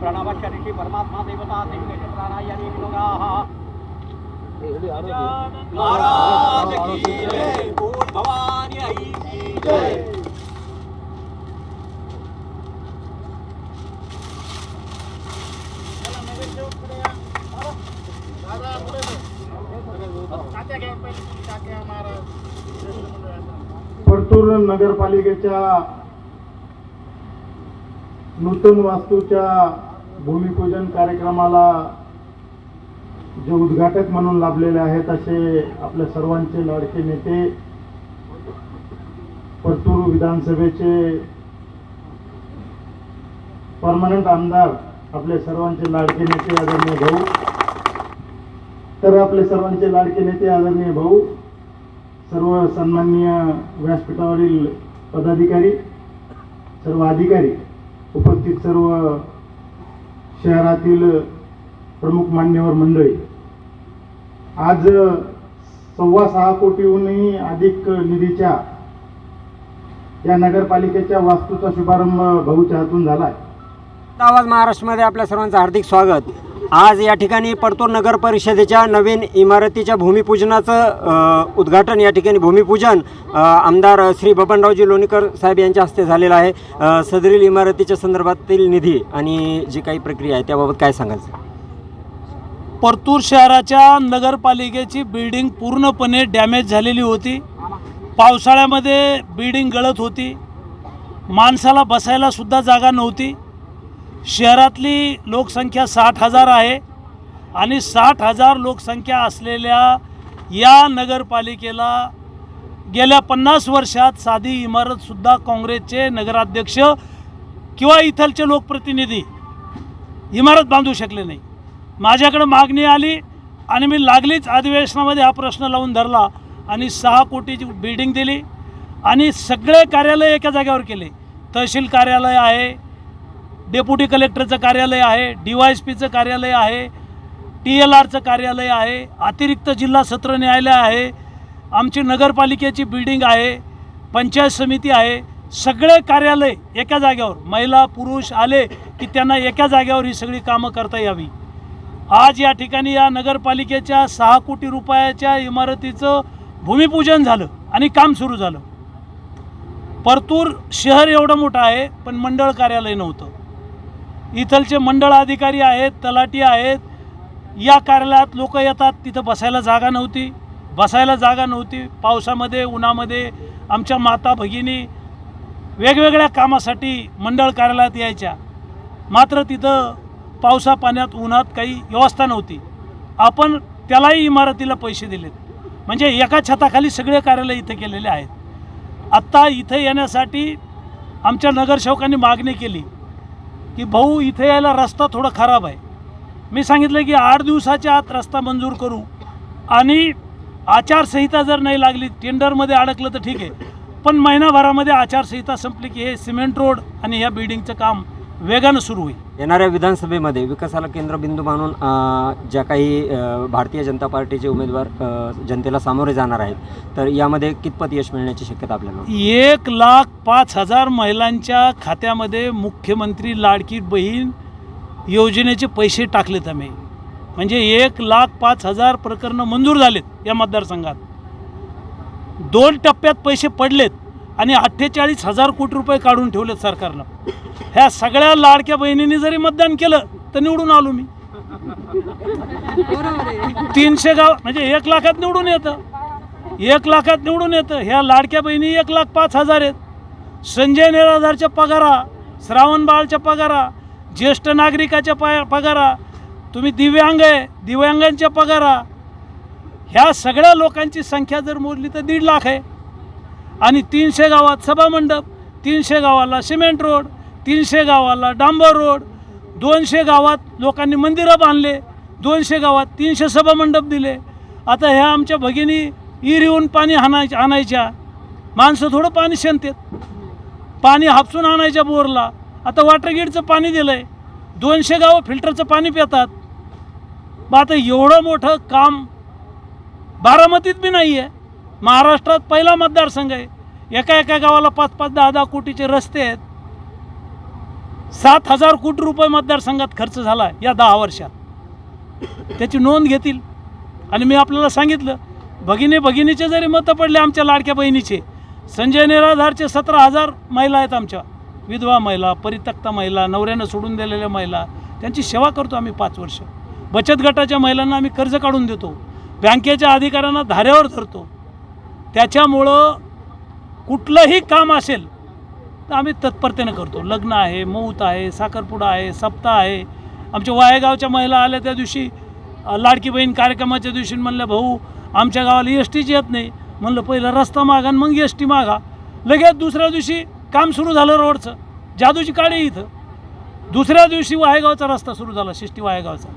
प्रणवश ऋषि परमात्मा देवता देवगेश्वराय परतूर नगरपालिकेच्या नूतन वास्तूच्या भूमिपूजन कार्यक्रमाला जे उद्घाटक म्हणून लाभलेले आहेत असे आपल्या सर्वांचे लाडके नेते परतूर विधानसभेचे परमनंट आमदार आपले सर्वांचे लाडके नेते आदरणीय भाऊ तर आपले सर्वांचे लाडके नेते आदरणीय भाऊ सर्व सन्माननीय व्यासपीठावरील पदाधिकारी सर्व अधिकारी उपस्थित सर्व शहरातील प्रमुख मान्यवर मंडळी आज सव्वा सहा कोटीहूनही अधिक निधीच्या या नगरपालिकेच्या वास्तूचा शुभारंभ भाऊच्या हातून झाला आहे आवाज महाराष्ट्रामध्ये आपल्या सर्वांचं हार्दिक स्वागत. आज या ठिकाणी परतूर नगर परिषदेच्या नवीन इमारतीच्या भूमिपूजनाचं उद्घाटन या ठिकाणी भूमिपूजन आमदार श्री बबनरावजी लोणीकर साहेब यांच्या हस्ते झालेलं आहे. सदरील इमारतीच्या संदर्भातील निधी आणि जी काही प्रक्रिया आहे त्याबाबत काय सांगायचं परतूर शहराच्या नगरपालिकेची बिल्डिंग पूर्णपणे डॅमेज झालेली होती. पावसाळ्यामध्ये बिल्डिंग गळत होती. माणसाला बसायला सुद्धा जागा नव्हती. शहरातली लोकसंख्या साठ हजार आहे आणि साठ हजार लोकसंख्या असलेल्या या नगरपालिकेला गेल्या पन्नास वर्षात साधी इमारतसुद्धा काँग्रेसचे नगराध्यक्ष किंवा इथलचे लोकप्रतिनिधी इमारत बांधू शकले नाही. माझ्याकडं मागणी आली आणि मी लागलीच अधिवेशनामध्ये हा प्रश्न लावून धरला आणि सहा कोटीची बिल्डिंग दिली आणि सगळे कार्यालय एका जागेवर केले. तहसील कार्यालय आहे डेप्युटी कलेक्टरचं कार्यालय आहे डी वाय एस पीचं कार्यालय आहे टी एल आरचं कार्यालय आहे अतिरिक्त जिल्हा सत्र न्यायालय आहे आमची नगरपालिकेची बिल्डिंग आहे पंचायत समिती आहे सगळे कार्यालय एका जागेवर महिला पुरुष आले की त्यांना एका जागेवर ही सगळी कामं करता यावी. आज या ठिकाणी या नगरपालिकेच्या सहा कोटी रुपयाच्या इमारतीचं भूमिपूजन झालं आणि काम सुरू झालं. परतूर शहर एवढं मोठं आहे पण मंडळ कार्यालय नव्हतं. इथलचे मंडळ अधिकारी आहेत तलाटी आहेत या कार्यालयात लोक येतात तिथं बसायला जागा नव्हती. बसायला जागा नव्हती. पावसामध्ये उन्हामध्ये आमच्या माता भगिनी वेगवेगळ्या कामासाठी मंडळ कार्यालयात यायच्या. मात्र तिथं पावसा पाण्यात उन्हात काही व्यवस्था नव्हती. आपण त्यालाही इमारतीला पैसे दिलेत. म्हणजे एका छताखाली सगळे कार्यालय इथं केलेले आहेत. आत्ता इथं येण्यासाठी आमच्या नगरसेवकांनी मागणी केली. की भाऊ इथे यायला रस्ता थोडा खराब आहे. मी सांगितलं की आठ दिवसाच्या आत रस्ता मंजूर करू. आणि आचारसंहिता जर नाही लागली टेंडरमध्ये अडकलं तर ठीक आहे. पण महिनाभरामध्ये आचारसंहिता संपली की हे सिमेंट रोड आणि ह्या बिल्डिंगचं काम वेगानं सुरू होईल. येणाऱ्या विधानसभेमध्ये विकासाला केंद्रबिंदू मानून ज्या काही भारतीय जनता पार्टीचे उमेदवार जनतेला सामोरे जाणार आहेत तर यामध्ये कितपत यश मिळण्याची शक्यता आपल्याला? एक लाख पाच हजार महिलांच्या खात्यामध्ये मुख्यमंत्री लाडकी बहीण योजनेचे पैसे टाकलेत आम्ही. म्हणजे एक लाख पाच हजार प्रकरणं मंजूर झालेत या मतदारसंघात. दोन टप्प्यात पैसे पडलेत आणि अठ्ठेचाळीस हजार कोटी रुपये काढून ठेवलेत सरकारनं. ह्या सगळ्या लाडक्या बहिणींनी जरी मतदान केलं तर निवडून आलो मी. तीनशे गाव म्हणजे एक लाखात निवडून येतं. एक लाखात निवडून येतं. ह्या लाडक्या बहिणी एक लाख पाच हजार आहेत. संजय निराधारच्या पगारा श्रावण बाळच्या पगारा ज्येष्ठ नागरिकाच्या पा पगारा तुम्ही दिव्यांग आहे दिव्यांगांच्या पगारा. ह्या सगळ्या लोकांची संख्या जर मोजली तर दीड लाख आहे. आणि तीनशे गावात सभामंडप तीनशे गावाला सिमेंट रोड तीनशे गावाला डांबर रोड दोनशे गावात लोकांनी मंदिरं बांधले दोनशे गावात तीनशे सभामंडप दिले. आता ह्या आमच्या भगिनी इर येऊन पाणी आणाय आणायच्या. माणसं थोडं पाणी शेणतात. पाणी हापसून आणायच्या बोरला. आता वॉटर पाणी दिलं आहे दोनशे गावं फिल्टरचं पाणी पितात. मग आता एवढं मोठं काम बारामतीत बी नाही आहे महाराष्ट्रात पहिला मतदारसंघ आहे. एका एका गावाला पाच पाच दहा दहा कोटीचे रस्ते आहेत. सात हजार कोटी रुपये मतदारसंघात खर्च झाला या दहा वर्षात. त्याची नोंद घेतील. आणि मी आपल्याला सांगितलं भगिनी भगिनीचे जरी मतं पडले आमच्या लाडक्या बहिणीचे संजय निराधारचे सतरा हजार महिला आहेत आमच्या. विधवा महिला परित्यक्ता महिला नवऱ्यानं सोडून दिलेल्या महिला त्यांची सेवा करतो आम्ही पाच वर्ष. बचत गटाच्या महिलांना आम्ही कर्ज काढून देतो. बँकेच्या अधिकाऱ्यांना धाऱ्यावर धरतो. त्याच्यामुळं कुठलंही काम असेल तर आम्ही तत्परतेनं करतो. लग्न आहे मौत आहे साखरपुडा आहे सप्ताह आहे. आमच्या वायगावच्या महिला आल्या त्या दिवशी लाडकी बहीण कार्यक्रमाच्या दिवशी म्हणलं भाऊ आमच्या गावाला एस टीच येत नाही. म्हणलं पहिलं रस्ता मागा आणि मग एस टी मागा. लगेच दुसऱ्या दिवशी काम सुरू झालं रोडचं. जादूची काळी इथं. दुसऱ्या दिवशी वाहेगावचा रस्ता सुरू झाला शिष्टी वाहेगावचा